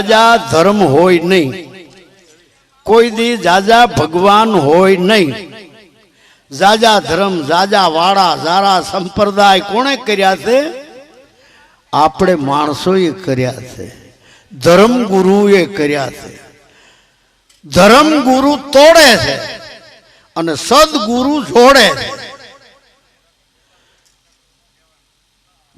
જાજા ધર્મ હોય નહીં. કોઈ દી જાજા ભગવાન હોય નહીં. જાજા ધર્મ, જાજા વાળા જારા સંપ્રદાય કોણે કર્યા છે? આપણે માણસોએ કર્યા છે. ધર્મ ગુરુએ કર્યા છે. ધર્મ ગુરુ તોડે છે અને સદગુરુ જોડે છે.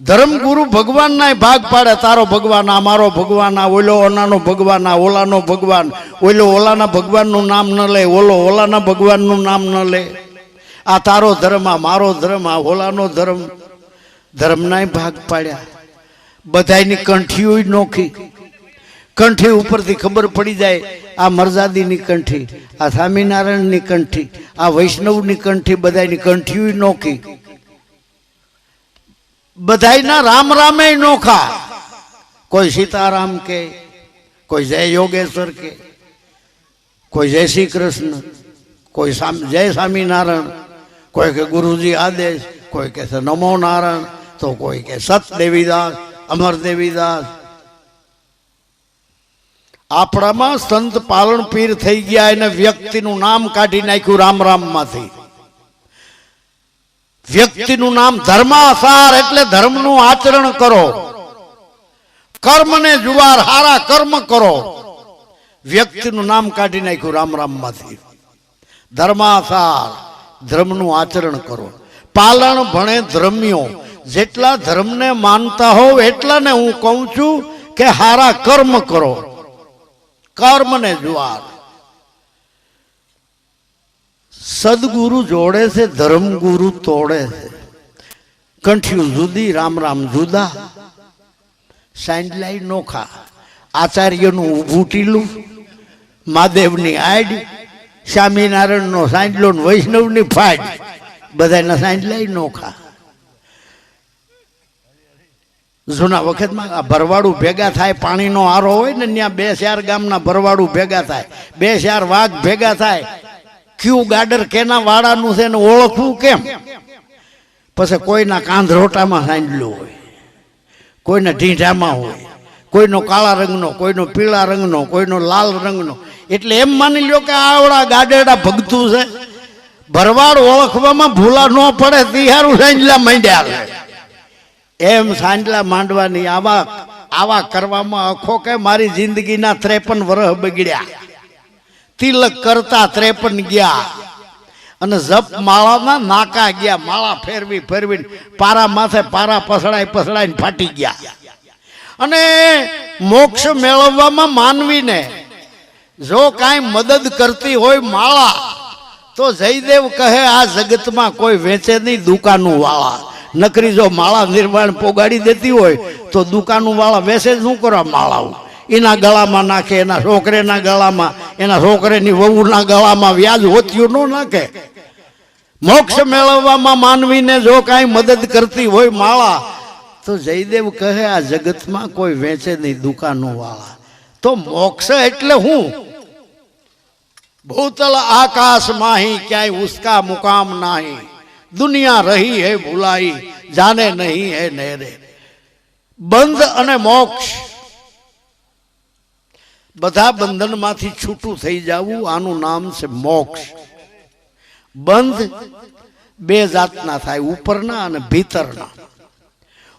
ધર્મગુરુ ભગવાનના ભાગ પાડે, તારો ભગવાન આ મારો ભગવાન, આ ઓલો ઓનાનો ભગવાન, આ ઓલાનો ભગવાન. ઓલો ઓલાના ભગવાનનું નામ ન લે, ઓલો ઓલાના ભગવાનનું નામ ન લે. આ તારો ધર્મ, આ મારો ધર્મ, આ ઓલાનો ધર્મ. ધર્મનાય ભાગ પાડ્યા. બધાયની કંઠીઓ નોખી. કંઠી ઉપરથી ખબર પડી જાય, આ મરજાદીની કંઠી, આ સ્વામિનારાયણની કંઠી, આ વૈષ્ણવની કંઠી, બધાયની કંઠીઓ નોખી. બધાયના રામ રામે નોખા. કોઈ સીતારામ કે, કોઈ જય યોગેશ્વર કે, કોઈ જય શ્રી કૃષ્ણ કોઈ જય સ્વામિનારાયણ, કોઈ કે ગુરુજી આદેશ, કોઈ કે છે નમો નારાયણ, તો કોઈ કે સત દેવીદાસ અમર દેવીદાસ આપણામાં સંત પાલન પીર થઈ ગયા એને વ્યક્તિનું નામ કાઢી નાખ્યું રામ રામમાંથી વ્યક્તિનું નામ ધર્માસાર એટલે ધર્મનું આચરણ કરો. કર્મને જુવાર હારા કર્મ કરો. વ્યક્તિનું નામ કાઢી નાખ્યું રામ રામમાંથી ધર્માસાર ધર્મનું આચરણ કરો. પાલણ ભણે ધર્મ્યો. જેટલા ધર્મને માનતા હોવ એટલાને હું કહું છું કે હારા કર્મ કરો. કર્મને જુવાર. સદગુરુ જોડે છે, ધર્મગુરુ તોડે છે. કંઠિયું જુદી, રામ રામ જુદા. સાંડલાઈ નોખા આચાર્યનું ઊભું ટીલું, મહાદેવની આડ, સ્વામિનારાયણનો સાંડલો વૈષ્ણવની ફાડ. બધાના સાંડલાઈ નોખા જૂના વખતમાં આ ભરવાડું ભેગા થાય, પાણીનો આરો હોય ને, ત્યાં બે ચાર ગામના ભરવાડું ભેગા થાય. બે ચાર વાઘ ભેગા થાય. ક્યુ ગાડર કેના વાળાનું છે ને ઓળખવું કેમ? પછી કોઈના કાંધરોટામાં સાંજલું હોય, કોઈના ઢીંઢામાં હોય, કોઈનો કાળા રંગનો, કોઈનો પીળા રંગનો, કોઈનો લાલ રંગનો. એટલે એમ માની લ્યો કે આવડા ગાડેડા ભગતું છે. ભરવાડ ઓળખવામાં ભૂલા ન પડે, તિહારું સાંજલા માંડ્યા એમ સાંજલા માંડવાની આવા આવા કરવામાં અખો કે મારી જિંદગીના ત્રેપન વર્ષ બગડ્યા. તિલક કરતા ત્રેપન ગયા. અને જપ માળામાં નાકા ગયા, માળા ફેરવી ફેરવી પારા માથે પારા પસડાઈ પસડાઈને ફાટી ગયા. અને મોક્ષ મેળવવામાં માનવીને જો કાંઈ મદદ કરતી હોય માળા, તો જયદેવ કહે, આ જગતમાં કોઈ વેચે નહીં દુકાનું વાળા નકરી જો માળા નિર્માણ પોગાડી દેતી હોય, તો દુકાનું વાળા જ શું કરવા માળાઓ? એના ગળામાં નાખે, એના છોકરેના ગળામાં, એના છોકરેની વહુના ગળામાં વ્યાજ હોતિયું ન નાખે. મોક્ષ મેળવવામાં માનવીને જો કાંઈ મદદ કરતી હોય માળા, તો જયદેવ કહે, આ જગતમાં કોઈ વેચે નહીં દુકાનો વાળા તો મોક્ષ એટલે હું? ભૂતલ આકાશ માહી ક્યાંય ઉસકા મુકામ નાહી. દુનિયા રહી હે ભૂલાઈ, જાને નહીં હે નેરે. બંધ અને મોક્ષ બધા બંધનમાંથી છૂટું થઈ જવું, આનું નામ છે મોક્ષ. બંધ બે જાતના થાય, ઉપરના અને ભીતરના.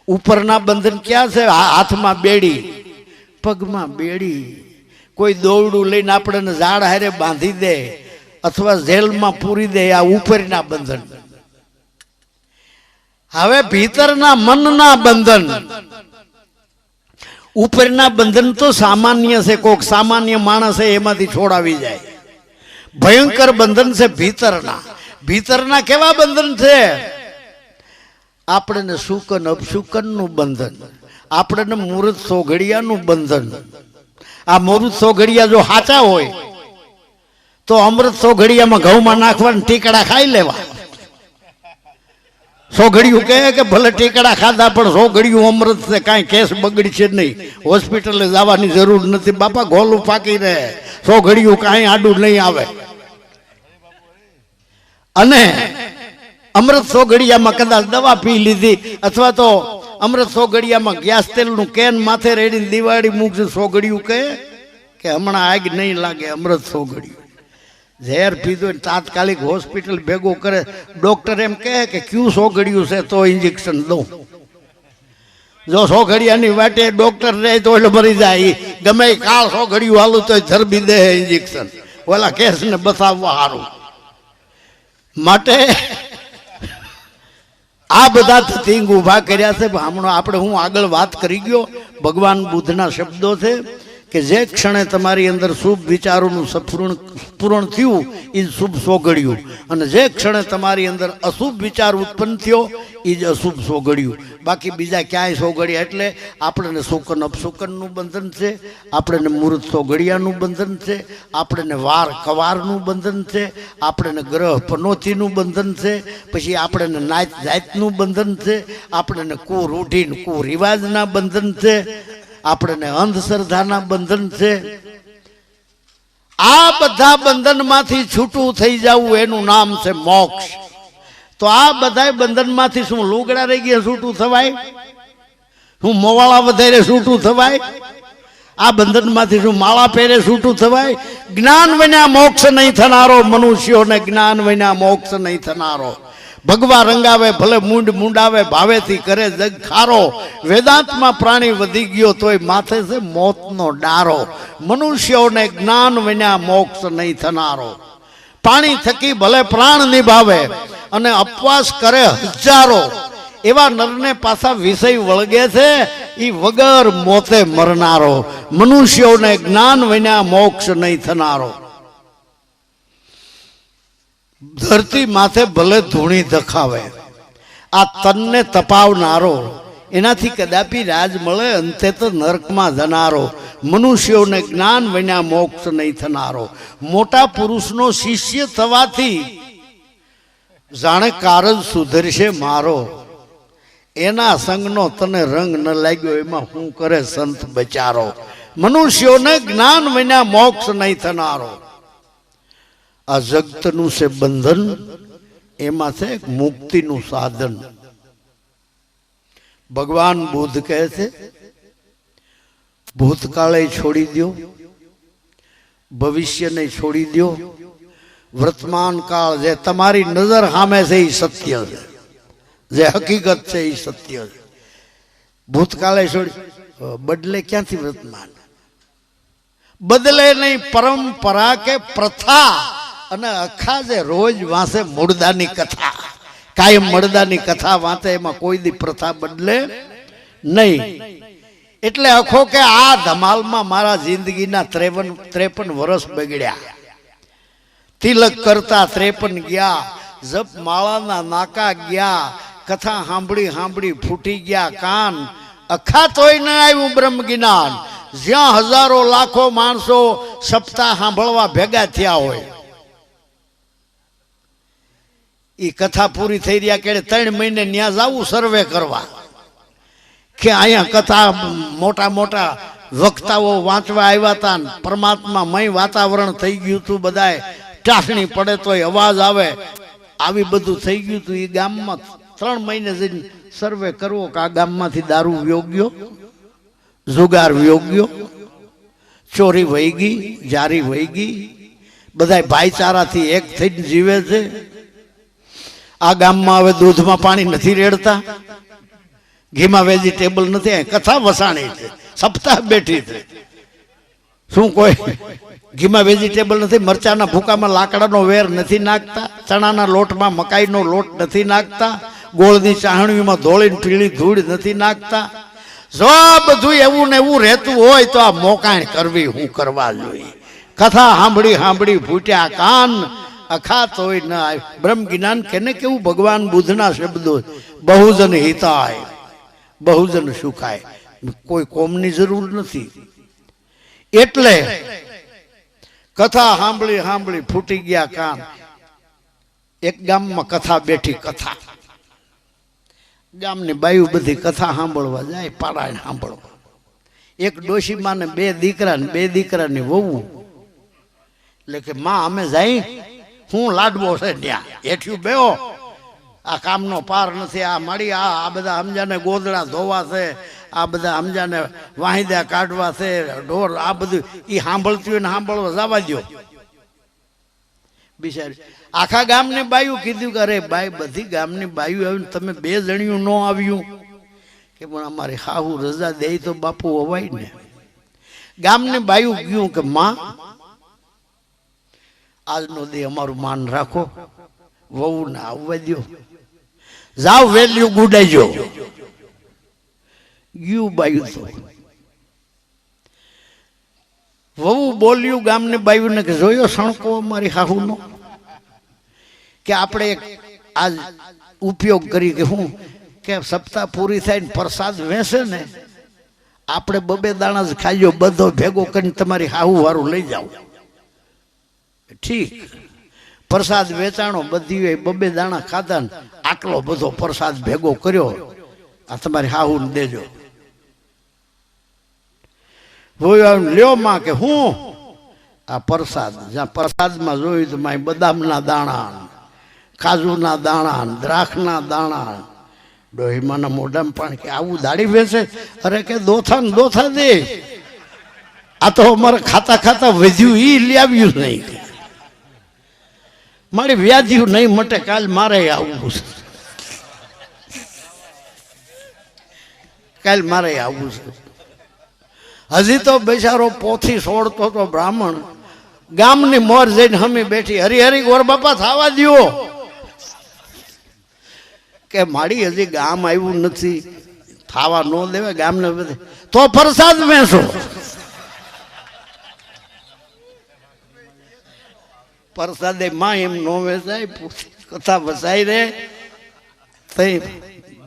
ઉપરના બંધન ક્યાં છે? હાથમાં બેડી, પગમાં બેડી. કોઈ દોરડું લઈને આપણને ઝાડ હારે બાંધી દે અથવા જેલમાં પૂરી દે આ ઉપરના બંધન. હવે ભીતરના મનના બંધન. ઉપરના બંધન તો સામાન્ય છે, કોક સામાન્ય માણસ છે, એમાંથી છોડાવી જાય. ભયંકર બંધન છે ભીતરના. ભીતરના કેવા બંધન છે? આપણને શુકન, અપશુકનનું બંધન. આપણને મુહૂર્ત સોઘડિયાનું બંધન. આ મુહૂર્ત સોઘડિયા જો સાચા હોય, તો અમૃત સોઘડિયામાં ઘઉંમાં નાખવાના ટીકડા ખાઈ લેવા. સોઘડિયું કહે કે ભલે ટેકડા ખાધા, પણ સોગડિયું અમૃત છે, કાંઈ કેસ બગડશે નહીં. હોસ્પિટલે જવાની જરૂર નથી. બાપા, ગોલું પાકી રહે. સોગડિયું કાંઈ આડું નહીં આવે. અને અમૃત સોગડિયામાં કદાચ દવા પી લીધી, અથવા તો અમૃત સોગડિયામાં ગેસ તેલનું કેન માથે રેડીને દિવાળી મૂકશે સોગડિયું કહે કે હમણાં આગ નહીં લાગે અમૃત સોગડિયું. ઝેર પીધું તાત્કાલિક હોસ્પિટલ ભેગું કરે. ડોક્ટર એમ કહે કે ક્યુ સોગડ્યું છે તો ઇન્જેક્શન દઉં. જો સોઘડિયાની વાટે ડોક્ટર રહે તો એટલે મરી જાય. ગમે કાળ સોઘડિયું હાલું તો ધરબી દે ઇન્જેક્શન ઓલા કેસને બતાવવા સારું માટે આ બધા થિંગ ઊભા કર્યા છે હમણાં આપણે હું આગળ વાત કરી ગયો. ભગવાન બુદ્ધના શબ્દો છે. કે જે ક્ષણે તમારી અંદર શુભ વિચારોનું સપૂર્ણ પૂર્ણ થયું એ જ શુભ સોગડ્યું. અને જે ક્ષણે તમારી અંદર અશુભ વિચાર ઉત્પન્ન થયો એ જ અશુભ સોગડ્યું. બાકી બીજા ક્યાંય સોગડ્યા એટલે આપણને શુકન અપશુકનનું બંધન છે, આપણને મૂર્ત સોગડિયાનું બંધન છે, આપણને વાર કવારનું બંધન છે, આપણને ગ્રહ પનોતીનું બંધન છે, પછી આપણને નાત જાતનું બંધન છે, આપણને કુરૂઢીન કુરિવાજના બંધન છે આપણને અંધશ્રદ્ધાના બંધન છે. આ બધા બંધનમાંથી છૂટું થઈ જવું એનું નામ છે મોક્ષ. તો આ બધા બંધનમાંથી શું લુગડા રહી ગયા છૂટું થવાય? શું મોવાળા વધારે છૂટું થવાય? આ બંધનમાંથી શું માળા પહેરે છૂટું થવાય? જ્ઞાન વિના મોક્ષ નહીં થનારો મનુષ્યોને જ્ઞાન વિના મોક્ષ નહીં થનારો. ભગવા રંગાવે, ભલે મૂંડ મૂંડાવે, ભાવેથી કરે જગ ખારો. વેદાંતમાં પ્રાણી વધી ગયો તોય માથે છે મોતનો ડારો. મનુષ્યોને જ્ઞાન વિના મોક્ષ નહીં થનારો. પાણી થકી ભલે પ્રાણ નિભાવે અને અપવાસ કરે હજારો. એવા નરને પાછા વિષય વળગે છે એ વગર મોતે મરનારો. મનુષ્યોને જ્ઞાન વિના મોક્ષ નહીં થનારો. ધરતી માથે ભલે ધૂણી દખાવે. આ તનને તપાવનારો, એનાથી કદાપી રાજ મળે, અંતે તો નરકમાં જનારો. મનુષ્યોને જ્ઞાન વિના મોક્ષ નહીં થનારો. મોટા પુરુષનો શિષ્ય થવાથી જાણે કારજ સુધરશે મારો. એના સંગનો તને રંગ ન લાગ્યો, એમાં હું કરે સંત બચારો. મનુષ્યોને જ્ઞાન વિના મોક્ષ નહીં થનારો. આ જગતનું છે બંધન, એમાં છે મુક્તિનું સાધન. ભગવાન બુદ્ધ કહે છે, ભૂતકાળે છોડી દો ભવિષ્યને છોડી દો વર્તમાન કાળ જે તમારી નજર સામે છે એ સત્ય છે. જે હકીકત છે એ સત્ય છે. ભૂતકાળે છોડી બદલે ક્યાંથી વર્તમાન? બદલે નહીં, પરંપરા કે પ્રથા. અને અખા જે રોજ વાંસે મૂળદાની કથા. કાયમ મળદાની કથા વાંચે એમાં કોઈ દી પ્રથા બદલે નહીં. એટલે અખો કે આ ધમાલમાં મારા જિંદગીના ત્રેપન ત્રેપન વર્ષ બગડ્યા. તિલક કરતા ત્રેપન ગયા, જપ માળાના નાકા ગયા, કથા સાંભળી સાંભળી ફૂટી ગયા કાન. અખા તોય ન આવ્યું બ્રહ્મ જ્ઞાન જ્યાં હજારો લાખો માણસો સપ્તાહ સાંભળવા ભેગા થયા હોય. એ કથા પૂરી થઈ રહ્યા કે ત્રણ મહિને ન્યા જવું સર્વે કરવા. કે અહીંયા કથા મોટા મોટા વક્તાઓ વાંચવા આવ્યા હતા પરમાત્મા મય વાતાવરણ થઈ ગયું હતું બધાય. ટાસણી પડે તોય અવાજ આવે. આવી બધું થઈ ગયું હતું એ ગામમાં ત્રણ મહિને જઈને સર્વે કરવો કે આ ગામમાંથી દારૂ યોગ્યો જુગાર યોગ્યો ચોરી વહી ગઈ, જારી વહી ગઈ? બધા ભાઈચારાથી એક થઈને જીવે છે. આ ગામમાં હવે દૂધમાં પાણી નથી રેડતા. ઘીમાં વેજીટેબલ નથી. કથા વસાણી છે. સપ્તાહ બેઠી છે. શું કોઈ ઘીમાં વેજીટેબલ નથી? મરચાના ભૂકામાં લાકડાનો વેર નથી નાખતા. ચણાના લોટમાં મકાઈનો લોટ નથી નાખતા. ગોળની ચાહણીમાં ધોળીને પીળી ધૂળ નથી નાખતા. જો બધું એવું ને એવું રહેતું હોય તો આ મોકાણ કરવી હું કરવા જોઈએ. કથા સાંભળી સાંભળી ફૂટ્યા કાન અખાત હોય ન આવે. બ્રહ્મ જ્ઞાન કેને કેવું? ભગવાન બુદ્ધના શબ્દો બહુજન હિતાય. બહુજન સુખાય. કોઈ કોમની જરૂર નથી. એટલે કથા સાંભળી સાંભળી ફૂટી ગયા કાન. એક ગામમાં કથા બેઠી કથા. ગામની બાયુ બધી કથા સાંભળવા જાય, પારાયણ સાંભળવા. એક ડોશીમાં ને બે દીકરા બે દીકરાની વહુ. એટલે કે, માં, અમે જાય હું લાડવો છે ત્યાં. હેઠ્યું બેહો. આ કામનો પાર નથી. આ મળી, આ આ બધા સમજાને ગોદડા ધોવા છે. આ બધા સમજાને વાહિદા કાઢવા છે. ઢોર, આ બધું એ સાંભળતી હોય ને સાંભળવા જવા દો બિચારી, આખા ગામની બાયું કીધું કે, અરે બાઈ, બધી ગામની બાયું આવીને તમે બે જણિયું ન આવ્યું. કે પણ અમારી હાહુ રજા દે તો બાપુ અવાય ને. ગામની બાયું ગયું કે, માં આજનો દે અમારું માન રાખો. વહુ ને આવવા દો જાવ વેલ્યુ ગુડાઈજો. ગયું બાયું તો. વહુ બોલ્યું ગામને બાયુને કે જોયો સણકો અમારી હાહુનો? કે આપણે આજ ઉપયોગ કરી કે હું કે સપ્તાહ પૂરી થાય ને પ્રસાદ વેસે ને આપણે બબે દાણા જ ખાઈજો બધો ભેગો કરીને તમારી હાહુ વાળું લઈ જાઓ. ઠીક. પ્રસાદ વેચાણો બધી બબે દાણા ખાધા ને આટલો બધો પ્રસાદ ભેગો કર્યો. આ તમારી હાહુને દેજો. લ્યો માં કે હું? આ પ્રસાદ, જ્યાં પ્રસાદમાં જોયું તો માય બદામના દાણા કાજુના દાણા દ્રાક્ષના દાણા ડોહીમાના મોઢામાં પણ કે આવું દાડી વેચે? અરે કે દોથા ને દોથા દે. આ તો અમારે ખાતા ખાતા વધ્યું એ લાવ્યું નહીં. મારી વ્યાધિયું નહીં મટે, કાલ મારે આવવું છે. કાલ મારે આવવું છે. હજી તો બેચારો પોથી છોડતો તો બ્રાહ્મણ. ગામની મોર જઈને હમી બેઠી, હરી હરી, ગોર બાપા, થવા દો કે મારી હજી ગામ આવ્યું નથી, થાવા ન દેવે ગામને બધે. તો પ્રસાદ વેચો. પ્રસાદે માં એમ નો વેચાય, કથા વસાઈ રે. તઈ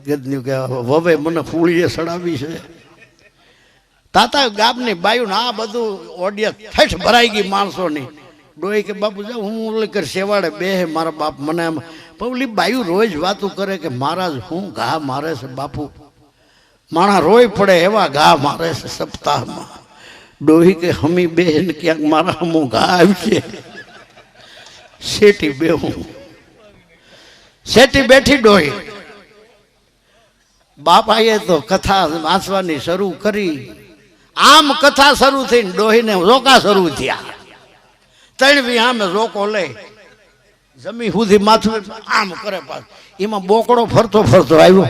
ગદન્યું કે હવે મને ફૂળીએ સડાવી છે. તાતા ગામની બાયું આ બધું ઓડિયન્સ ઠેઠ ભરાઈ ગઈ માણસોની. ડોઈ કે, બાપુ જાવ હું ઓલી કર સેવાડે બે હે મારા બાપ મને એમ પવલી બાયું રોજ વાતું કરે કે, મહારાજ, હું ઘા મારે છે, બાપુ. માણા રોય પડે એવા ઘા મારે છે સપ્તાહમાં. ડોહી કે, હમી બેન ક્યાંક મારા હમું ઘા આવી છે. શેટી બેહું. શેઠી બેઠી ડોહી. બાપાએ તો કથા વાંચવાની શરૂ કરી. આમ કથા શરૂ થઈને ડોહીને રોકા શરૂ થયા. ત્રણ આમે રોકો લે. જમી સુધી માથું આમ કરે પાછ. એમાં બોકડો ફરતો ફરતો આવ્યો.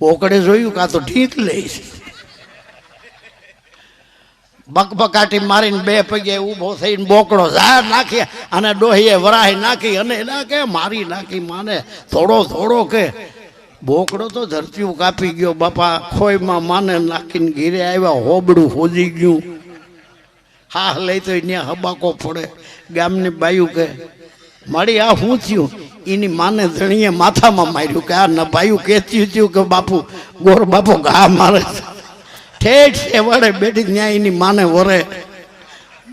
બોકડે જોયું કાં તો ઢીંક લઈશ બકબકાટી મારીને બે પગે ઊભો થઈને બોકડો ઝાડ નાખી અને ડોહીએ વરાહી નાખી અને એના કે, મારી નાખી માને, થોડો થોડો કે. બોકડો તો ધરતીઓ કાપી ગયો, બાપા ખોઈમાં માને નાખીને ઘીરે આવ્યા, હોબડું હોજી ગયું. હા લઈ તો ત્યાં હબાકો પડે. ગામની બાયું કે, મારી આ હું થયું? એની માને ધણીએ માથામાં માર્યું કે, આ ન બાયું કહેતી થયું કે બાપુ, ગોર બાપુ ઘા મારે છે. એ એવાડે બેઠી ત્યાં એની માને વરે.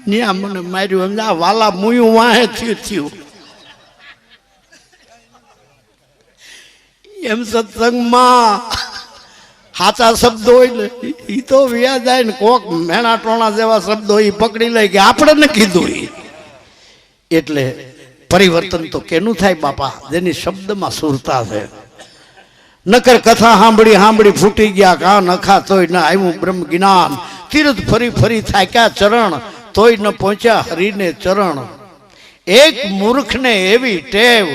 ત્યાં મને માર્યું એમ, આ વાલા મુયું વાહે થયું થયું. એમ સત્સંગમાં સાચા શબ્દો હોય ને એ તો વ્યા જાય ને કોક મેણા ટોણા જેવા શબ્દો એ પકડી લે કે આપણે ને કીધું એ એટલે પરિવર્તન તો કેનું થાય બાપા? જેની શબ્દમાં સુરતા છે. નકર કથા સાંભળી સાંભળી ફૂટી ગયા કા નખા તોય ન આવ્યું બ્રહ્મ જ્ઞાન તીર્થ ફરી ફરી થાક્યા ચરણ? તોય ન પહોંચ્યા હરીને ચરણ. એક મૂર્ખને એવી ટેવ,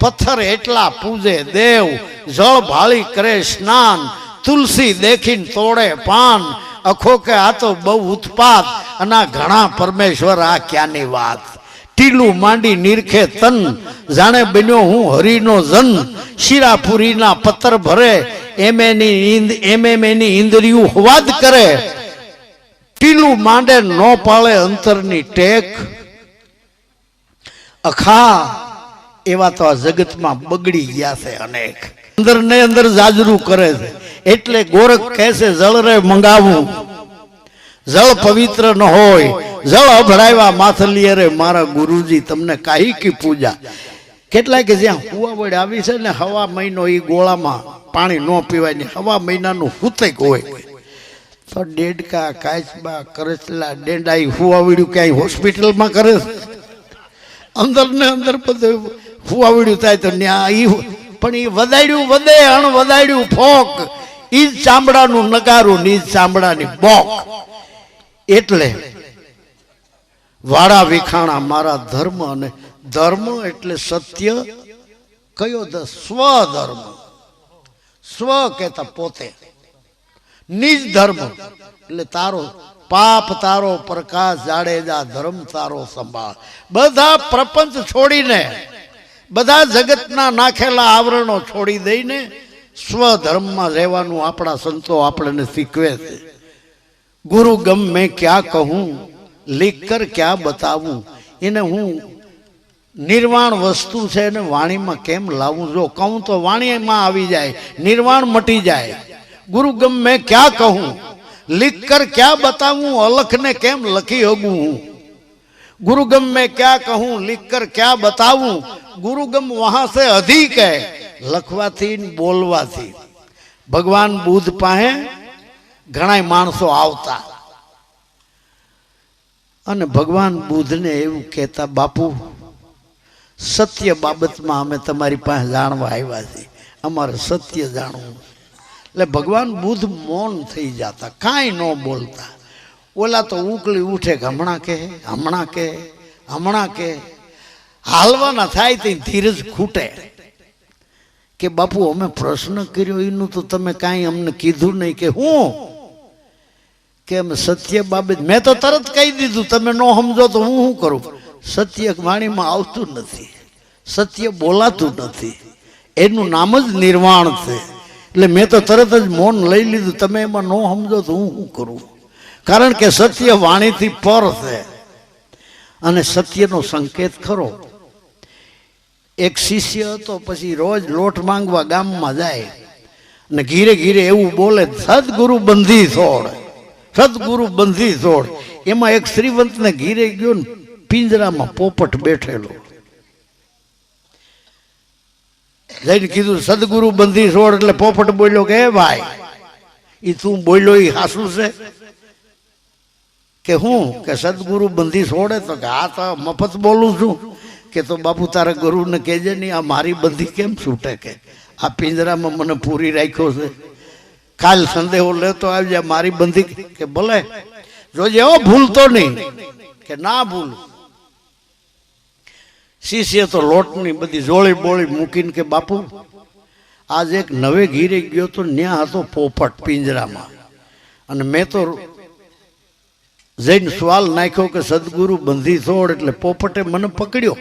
પથ્થર એટલા પૂજે દેવ, જળ ભાળી કરે સ્નાન, તુલસી દેખીને તોડે પાન. અખો કે આ તો બહુ ઉત્પાત, અને ઘણા પરમેશ્વર આ ક્યાંની વાત? ટીલું માંડી નીરખે તન. જાણે બન્યો હું હરિનો જન. શિરાપુરીના પત્તર ભરે. એમ એની ઈંદ એમ એમ હવાદ કરે. ટીલું માંડે નો પાળે અંતરની ટેક. અખા, એવા તો આ જગતમાં બગડી ગયા છે અનેક. અંદર ને અંદર જાજરૂ કરે છે. એટલે ગોરખ કહે છે જળ રે મંગાવું. જળ પવિત્ર ન હોય. જળ અભરાવ્યા માથલીએ રે મારા ગુરુજી, તમને કાહી કી પૂજા. કેટલાય કે જ્યાં હુવાવડ આવી છે ને હવા મહિનો એ ગોળામાં પાણી ન પીવાય ને હવા મહિનાનું હુતક હોય. તો ડેડકા, કાચબા કરચલા ડેંડા એ હુવાવડ્યું ક્યાંય હોસ્પિટલમાં કરે અંદર ને અંદર બધું હુવાવડ્યું થાય તો ન્યા એ પણ એ વદાડ્યું વધે, અણ વધાડ્યું ફોક. ઈ જ ચામડાનું નગારું ને ચામડાની બોક. એટલે વાડા વિખાણા મારા ધર્મ અને ધર્મ એટલે સત્ય કયો સ્વધર્મ. સ્વ કહેતા પોતે. નિજ ધર્મ એટલે તારો પાપ તારો, પ્રકાશ જાડેજા, ધર્મ તારો સંભાળ. બધા પ્રપંચ છોડીને, બધા જગતના નાખેલા આવરણો છોડી દઈને સ્વધર્મમાં રહેવાનું આપણા સંતો આપણને શીખવે છે. ગુરુ ગમ મેં ક્યાં કહું લેખકર ક્યાં બતાવું? એને હું નિર્વાણ વસ્તુ છે એને વાણીમાં કેમ લાવું? જો કહું તો વાણીમાં આવી જાય, નિર્વાણ મટી જાય. ગુરુ ગમે ક્યાં કહું? કર ક્યાં બતાવું? અલખને કેમ લખી હગું હું? ગુરુગમ મેં ક્યાં કહું? કર ક્યાં બતાવું? ગુરુગમ વહાં સે અધિક હૈ, લખવાથી બોલવાથી. ભગવાન બુદ્ધ પાસે ઘણા માણસો આવતા. અને ભગવાન બુદ્ધને એવું કહેતા, બાપુ, સત્ય બાબતમાં અમે તમારી પાસે જાણવા આવ્યા છીએ. અમારે સત્ય જાણવું એટલે ભગવાન બુદ્ધ મૌન થઈ જતા, કાંઈ ન બોલતા. ઓલા તો ઉકલી ઉઠે કે, હમણાં કહે હમણાં કહે હમણાં કહે હાલવાના થાય તે ધીરજ ખૂટે. કે, બાપુ, અમે પ્રશ્ન કર્યો, એનું તો તમે કાંઈ અમને કીધું નહીં કે હું કે સત્ય બાબત મેં તો તરત કહી દીધું, તમે ન સમજો તો હું શું કરું? સત્ય વાણીમાં આવતું નથી, સત્ય બોલાતું નથી, એનું નામ જ નિર્વાણ છે. એટલે મેં તો તરત જ મૌન લઈ લીધું, તમે એમાં ન સમજો તો હું શું કરું? કારણ કે સત્ય વાણીથી પર છે. અને સત્યનો સંકેત ખરો. એક શિષ્ય હતો, પછી રોજ લોટ માંગવા ગામમાં જાય, અને ઘીરે ઘીરે એવું બોલે, સદગુરુ બંધી છોડ. સદગુરુ બંધી જોડ. એમાં એક શ્રીવંતને ઘીરે ગયો ને પિંજરામાં પોપટ બેઠેલો. જઈને કીધું, સદગુરુ બંધી છોડ એટલે પોપટ બોલ્યો કે "હે ભાઈ એ તું બોલ્યો એ હાસું છે? કે હું? કે સદગુરુ બંધી છોડે તો કે, આ તો મફત બોલું છું. કે તો, બાપુ, તારા ગુરુને કહેજે નહીં આ મારી બંધી કેમ છૂટે કે? આ પિંજરામાં મને પૂરી રાખ્યો છે. કાલ સંદેહો લેતો આવજે, મારી બંધી કે ભલે. જોજે, એવો ભૂલતો નહીં કે ના ભૂલ. શિષ્ય તો લોટની બધી જોળી બોળી મૂકીને કે, બાપુ, આજ એક નવે ઘીરે ગયો તો ન્યા હતો પોપટ પિંજરામાં. અને મેં તો જઈને સવાલ નાખ્યો કે, સદગુરુ બંધી છોડ એટલે પોપટે મને પકડ્યો.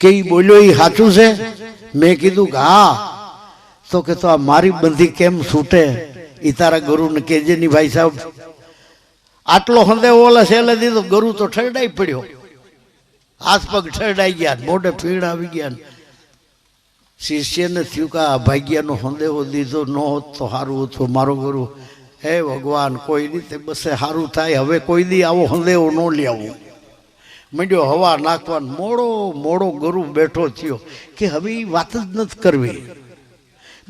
કે એ બોલ્યો એ સાચું છે? મેં કીધું કે, હા. તો કે તો આ મારી બંધી કેમ છૂટે? એ તારા ગુરુને કેજેની ભાઈ સાહેબ, આટલો હંદે ઓલા છેલ્લે દીધો, ગુરુ તો ઠરડાઈ પડ્યો. હાથ પગ ઠરડાઈ ગયા મોઢે ફીણ આવી ગયા શિષ્યને થયું કે આ ભાગ્યાનો સંદેહો દીધો ન હોત તો સારું હતું, મારો ગુરુ. હે ભગવાન, કોઈ રીતે બસે સારું થાય, હવે કોઈ દી આવો હંદેવો ન લેવો. મંડ્યો હવા નાખવાનો મોડો મોડો ગુરુ બેઠો થયો કે હવે એ વાત જ નથી કરવી.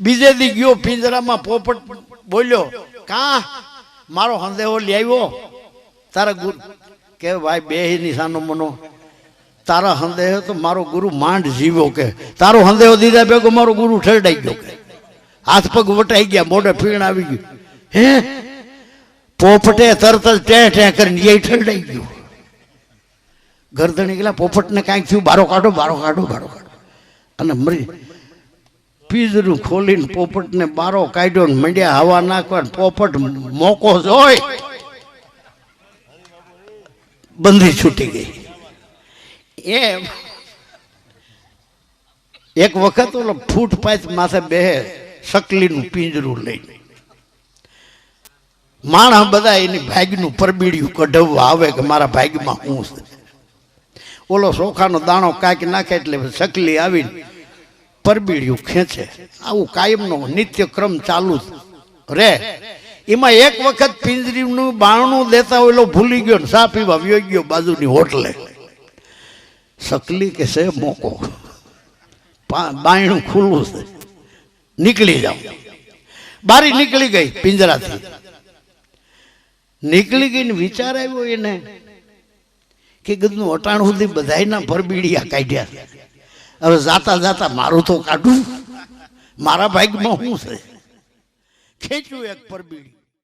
બીજે દી ગયો પિંજરામાં પોપટ બોલ્યો, કા? મારો સંદેહો લ્યાવ્યો તારા ગુરુ કે, ભાઈ, બે નિશાનો મનો તારા સંદેહ તો મારો ગુરુ માંડ જીવ્યો કે. તારો સંદેહ દીધા ભેગો મારો ગુરુ ઠરડાઈ ગયો કે. હાથ પગ વટાઈ ગયા, મોઢે ફીણ આવી ગયું. હે? પોપટે તરત જ ટે ટે કરીને એ ઠરડાઈ ગયું. ગરદણી ગયેલા પોપટને કાંઈક થયું? બારો કાઢો બારો કાઢો બારો કાઢો. અને મરી પીજરું ખોલીને પોપટને બારો કાઢ્યો ને મંડ્યા હવા નાખવા પોપટ મોકો જોઈ. બંધી છૂટી ગઈ. એમ એક વખત ઓલો ફૂટ પાંચ માથે બેહે સકલીનું પિંજરું લઈને. માણસ બધા એની ભાગનું પરબીડિયું કઢવવા આવે કે મારા ભાગમાં હું ઓલો ચોખાનો દાણો કાંઈક નાખે એટલે સકલી આવીને પરબીડિયું ખેંચે. આવું કાયમનો નિત્યક્રમ ચાલુ જ રે એમાં એક વખત પિંજરીનું બાણું દેતા ઓલો ભૂલી ગયો ને, સા પીવા, વ્યો ગયો બાજુની હોટલે. સકલી કે છે, મોકો. બાયણું ખુલ્લું છે. નીકળી જાઓ. બારી નીકળી ગઈ પિંજરાથી. નીકળી ગઈને વિચાર આવ્યો એને કે ગદનું અટાણ સુધી બધાયના પરબીડિયા કાઢ્યા. હવે જાતા જાતા મારું તો કાઢું. મારા ભાગમાં શું છે? ખેંચ્યું એક પરબીડી.